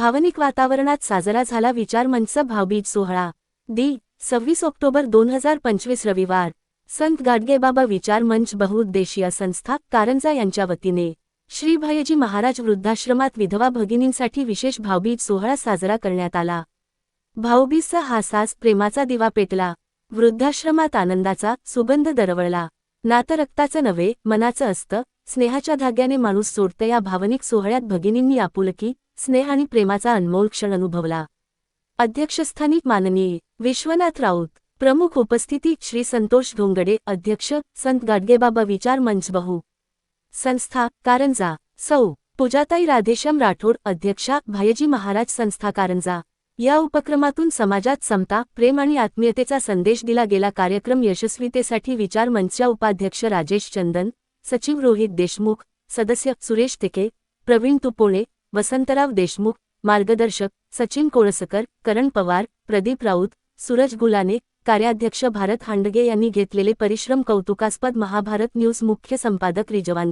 भावनिक वातावरणात साजरा झाला विचारमंच भावबीज सोहळा. दी सव्वीस ऑक्टोबर दोन हजार पंचवीस रविवार. संत गाडगेबाबा विचार मंच बहुउद्देशीय संस्था कारंजा यांच्या वतीने. श्री भयजी महाराज वृद्धाश्रमात विधवा भगिनींसाठी विशेष भावबीज सोहळा साजरा करण्यात आला. भाऊबीजचा हा सास प्रेमाचा दिवा पेटला. वृद्धाश्रमात आनंदाचा सुगंध दरवळला. नातं रक्ताचं नव्हे मनाचं असतं स्नेहाच्या धाग्याने माणूस सोडतं या भावनिक सोहळ्यात भगिनींनी आपुलकी स्नेह आणि प्रेमाचा अनमोल क्षण अनुभवला. अध्यक्षस्थानी माननीय विश्वनाथ राऊत प्रमुख उपस्थिती श्री संतोष धोंगडे अध्यक्ष संत गाडगेबाबा विचार मंच बहु. संस्था कारंजा. सौ. पूजाताई राधेश्याम राठोड अध्यक्षा भायजी महाराज संस्था कारंजा. या उपक्रमातून समाजात समता प्रेम आणि आत्मीयतेचा संदेश दिला गेला. कार्यक्रम यशस्वीतेसाठी विचार मंचच्या उपाध्यक्ष राजेश चंदन सचिव रोहित देशमुख सदस्य सुरेश तिके प्रवीण तुपोळे वसंतराव देशमुख मार्गदर्शक सचिन कोळसकर करण पवार प्रदीप राऊत सूरज गुलाने कार्याध्यक्ष भारत हांडगे यांनी घेतलेले परिश्रम कौतुकास्पद महाभारत न्यूज मुख्य संपादक रिजवान